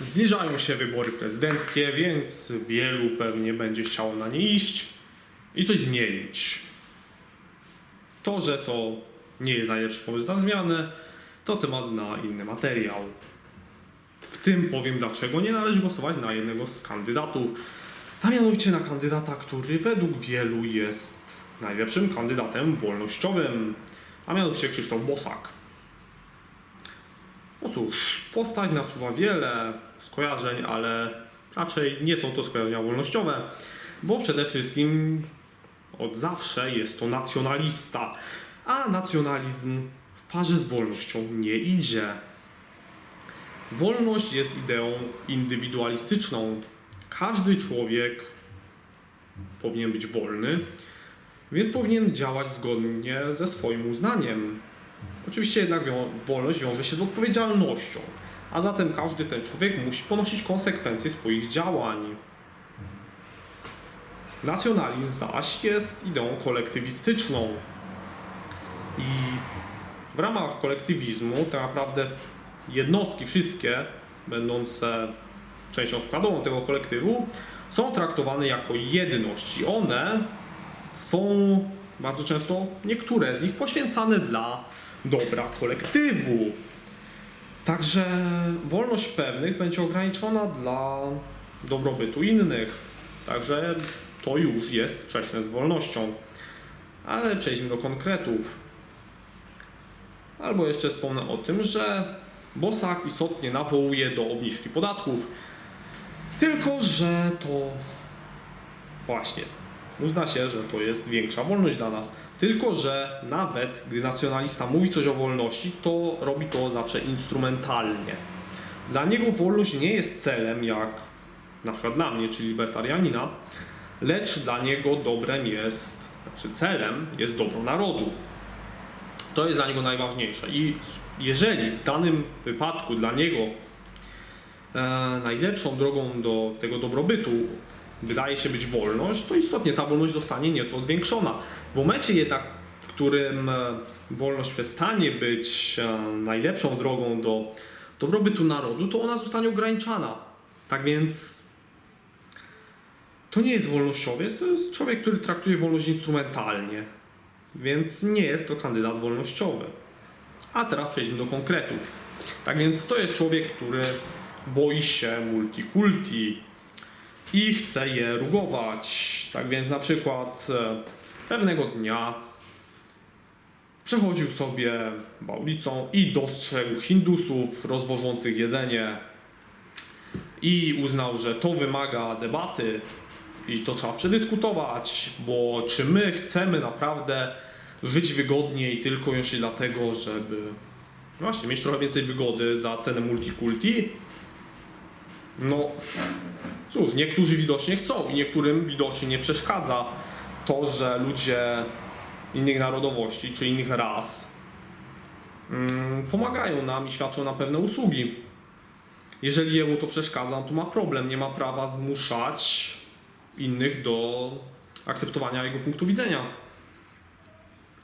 Zbliżają się wybory prezydenckie, więc wielu pewnie będzie chciało na nie iść i coś zmienić. To, że to nie jest najlepszy pomysł na zmianę, to temat na inny materiał. W tym powiem, dlaczego nie należy głosować na jednego z kandydatów, a mianowicie na kandydata, który według wielu jest najlepszym kandydatem wolnościowym, a mianowicie Krzysztof Bosak. No cóż, postać nasuwa wiele skojarzeń, ale raczej nie są to skojarzenia wolnościowe, bo przede wszystkim od zawsze jest to nacjonalista, a nacjonalizm w parze z wolnością nie idzie. Wolność jest ideą indywidualistyczną. Każdy człowiek powinien być wolny, więc powinien działać zgodnie ze swoim uznaniem. Oczywiście jednak wolność wiąże się z odpowiedzialnością, a zatem każdy ten człowiek musi ponosić konsekwencje swoich działań. Nacjonalizm zaś jest ideą kolektywistyczną i w ramach kolektywizmu tak naprawdę jednostki wszystkie będące częścią składową tego kolektywu są traktowane jako jedność i one są bardzo często niektóre z nich poświęcane dla dobra kolektywu. Także wolność pewnych będzie ograniczona dla dobrobytu innych. Także to już jest sprzeczne z wolnością. Ale przejdźmy do konkretów. Albo jeszcze wspomnę o tym, że Bosak istotnie nawołuje do obniżki podatków. Tylko, że to właśnie uzna się, że to jest większa wolność dla nas. Tylko, że nawet gdy nacjonalista mówi coś o wolności, to robi to zawsze instrumentalnie. Dla niego wolność nie jest celem, jak na przykład dla mnie, czyli libertarianina, lecz dla niego dobrem jest, znaczy celem jest dobro narodu. To jest dla niego najważniejsze. I jeżeli w danym wypadku dla niego e, najlepszą drogą do tego dobrobytu wydaje się być wolność, to istotnie ta wolność zostanie nieco zwiększona. W momencie jednak, w którym e, wolność przestanie być e, najlepszą drogą do dobrobytu narodu, to ona zostanie ograniczana. Tak więc to nie jest wolnościowiec, to jest człowiek, który traktuje wolność instrumentalnie. Więc nie jest to kandydat wolnościowy. A teraz przejdźmy do konkretów. Tak więc to jest człowiek, który boi się multikulti i chce je rugować. Tak więc na przykład e, pewnego dnia przechodził sobie ulicą i dostrzegł Hindusów rozwożących jedzenie i uznał, że to wymaga debaty i to trzeba przedyskutować, bo czy my chcemy naprawdę żyć wygodniej tylko wyłącznie dlatego, żeby właśnie mieć trochę więcej wygody za cenę multikulti? No, cóż, niektórzy widocznie chcą i niektórym widocznie nie przeszkadza to, że ludzie innych narodowości czy innych ras mm, pomagają nam i świadczą nam pewne usługi. Jeżeli jemu to przeszkadza, to ma problem, nie ma prawa zmuszać innych do akceptowania jego punktu widzenia.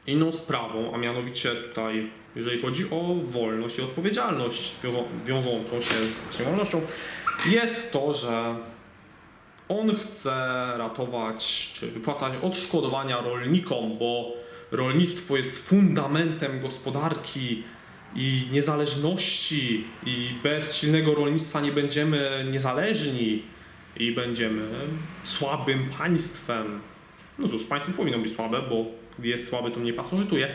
Inną sprawą, a mianowicie tutaj, jeżeli chodzi o wolność i odpowiedzialność wiążą- wiążącą się z wolnością, jest to, że on chce ratować czy wypłacać odszkodowania rolnikom, bo rolnictwo jest fundamentem gospodarki i niezależności i bez silnego rolnictwa nie będziemy niezależni i będziemy słabym państwem. No cóż, państwo powinno być słabe, bo gdy jest słabe, to mnie pasożytuje,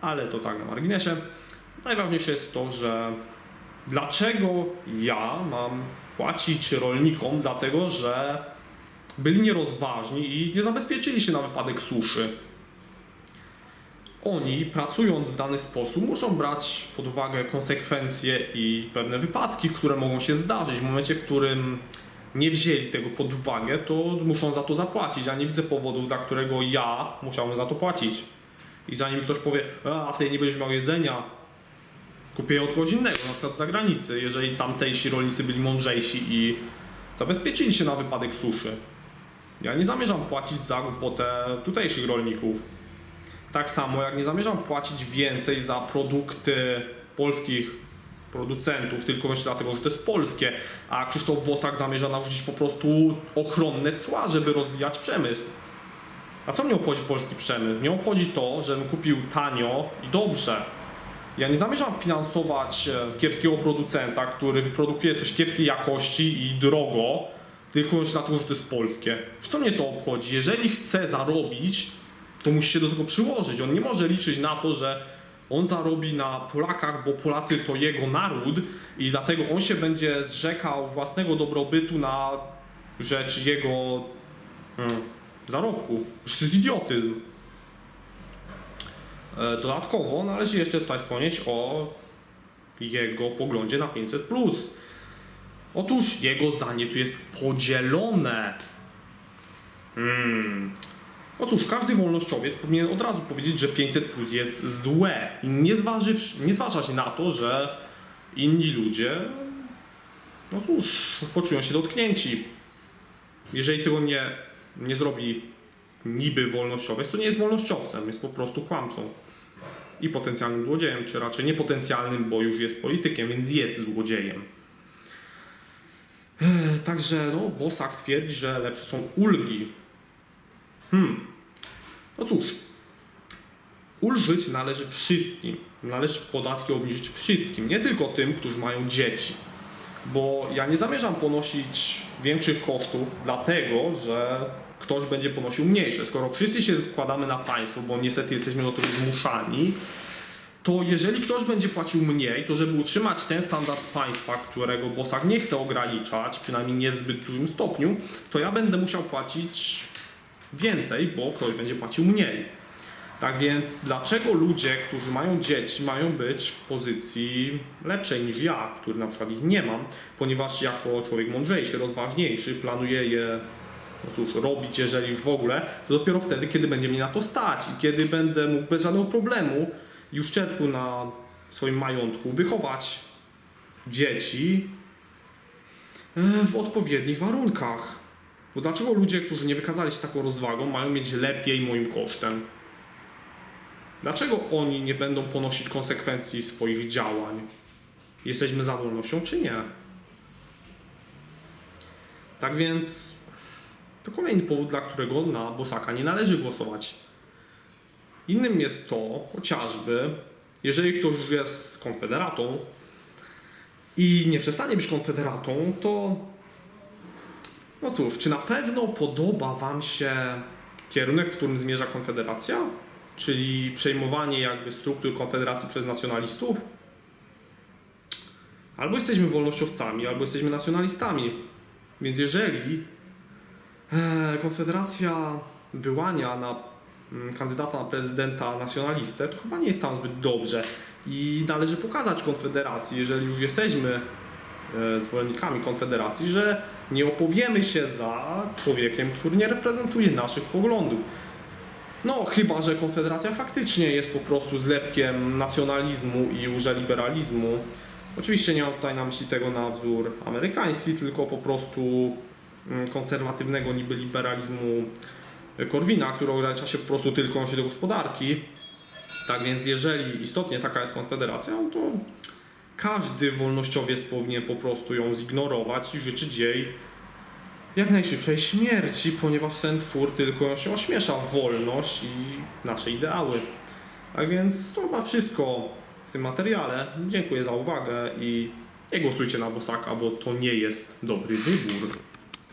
ale to tak na marginesie. Najważniejsze jest to, że dlaczego ja mam płacić rolnikom, dlatego że byli nierozważni i nie zabezpieczyli się na wypadek suszy. Oni, pracując w dany sposób, muszą brać pod uwagę konsekwencje i pewne wypadki, które mogą się zdarzyć. W momencie, w którym nie wzięli tego pod uwagę, to muszą za to zapłacić. Ja nie widzę powodu, dla którego ja musiałbym za to płacić. I zanim ktoś powie, a wtedy nie będziesz miał jedzenia, kupię je od kogoś innego, na przykład z zagranicy, jeżeli tamtejsi rolnicy byli mądrzejsi i zabezpieczyli się na wypadek suszy. Ja nie zamierzam płacić za głupotę tutejszych rolników. Tak samo jak nie zamierzam płacić więcej za produkty polskich producentów, tylko właśnie dlatego, że to jest polskie, a Krzysztof Bosak zamierza narzucić po prostu ochronne cła, żeby rozwijać przemysł. A co mnie obchodzi polski przemysł? Mnie obchodzi to, żebym kupił tanio i dobrze. Ja nie zamierzam finansować e, kiepskiego producenta, który wyprodukuje coś kiepskiej jakości i drogo, tylko już dlatego, że to jest polskie. Wiesz, Co mnie to obchodzi? Jeżeli chce zarobić, to musi się do tego przyłożyć. On nie może liczyć na to, że on zarobi na Polakach, bo Polacy to jego naród i dlatego on się będzie zrzekał własnego dobrobytu na rzecz jego mm, zarobku. To jest idiotyzm. E, Dodatkowo należy jeszcze tutaj wspomnieć o jego poglądzie na 500. Otóż jego zdanie tu jest podzielone. Hmm. No cóż, każdy wolnościowiec powinien od razu powiedzieć, że 500 plus jest złe i nie, zważywszy, nie zważać na to, że inni ludzie, no cóż, poczują się dotknięci. Jeżeli tego nie, nie zrobi niby wolnościowiec, to nie jest wolnościowcem, jest po prostu kłamcą i potencjalnym złodziejem, czy raczej niepotencjalnym, bo już jest politykiem, więc jest złodziejem. Ech, Także no, Bosak twierdzi, że lepsze są ulgi. Hmm. No cóż, ulżyć należy wszystkim. Należy podatki obniżyć wszystkim, nie tylko tym, którzy mają dzieci. Bo ja nie zamierzam ponosić większych kosztów, dlatego że ktoś będzie ponosił mniejsze. Skoro wszyscy się składamy na państwo, bo niestety jesteśmy do tego zmuszani, to jeżeli ktoś będzie płacił mniej, to żeby utrzymać ten standard państwa, którego Bosak nie chce ograniczać, przynajmniej nie w zbyt dużym stopniu, to ja będę musiał płacić więcej, bo ktoś będzie płacił mniej. Tak więc dlaczego ludzie, którzy mają dzieci, mają być w pozycji lepszej niż ja, który na przykład ich nie mam, ponieważ jako człowiek mądrzejszy, rozważniejszy, planuję je no cóż, robić, jeżeli już w ogóle, to dopiero wtedy, kiedy będzie mi na to stać i kiedy będę mógł bez żadnego problemu i uszczerbku na swoim majątku wychować dzieci e, w odpowiednich warunkach. Bo dlaczego ludzie, którzy nie wykazali się taką rozwagą, mają mieć lepiej moim kosztem? Dlaczego oni nie będą ponosić konsekwencji swoich działań? Jesteśmy za wolnością, czy nie? Tak więc to kolejny powód, dla którego na Bosaka nie należy głosować. Innym jest to chociażby, jeżeli ktoś już jest konfederatą i nie przestanie być konfederatą, to no cóż, czy na pewno podoba Wam się kierunek, w którym zmierza Konfederacja? Czyli przejmowanie jakby struktur Konfederacji przez nacjonalistów? Albo jesteśmy wolnościowcami, albo jesteśmy nacjonalistami. Więc jeżeli Konfederacja wyłania na mm, kandydata na prezydenta nacjonalistę, to chyba nie jest tam zbyt dobrze. I należy pokazać Konfederacji, jeżeli już jesteśmy e, zwolennikami Konfederacji, że nie opowiemy się za człowiekiem, który nie reprezentuje naszych poglądów. No, chyba, że Konfederacja faktycznie jest po prostu zlepkiem nacjonalizmu i urzeliberalizmu. Oczywiście nie mam tutaj na myśli tego na wzór amerykański, tylko po prostu konserwatywnego niby liberalizmu Korwina, który ogranicza się po prostu tylko do gospodarki. Tak więc jeżeli istotnie taka jest Konfederacja, no to każdy wolnościowiec powinien po prostu ją zignorować i życzyć jej jak najszybszej śmierci, ponieważ ten twór tylko się ośmiesza wolność i nasze ideały. Tak więc to chyba wszystko w tym materiale. Dziękuję za uwagę i nie głosujcie na Bosaka, bo to nie jest dobry wybór.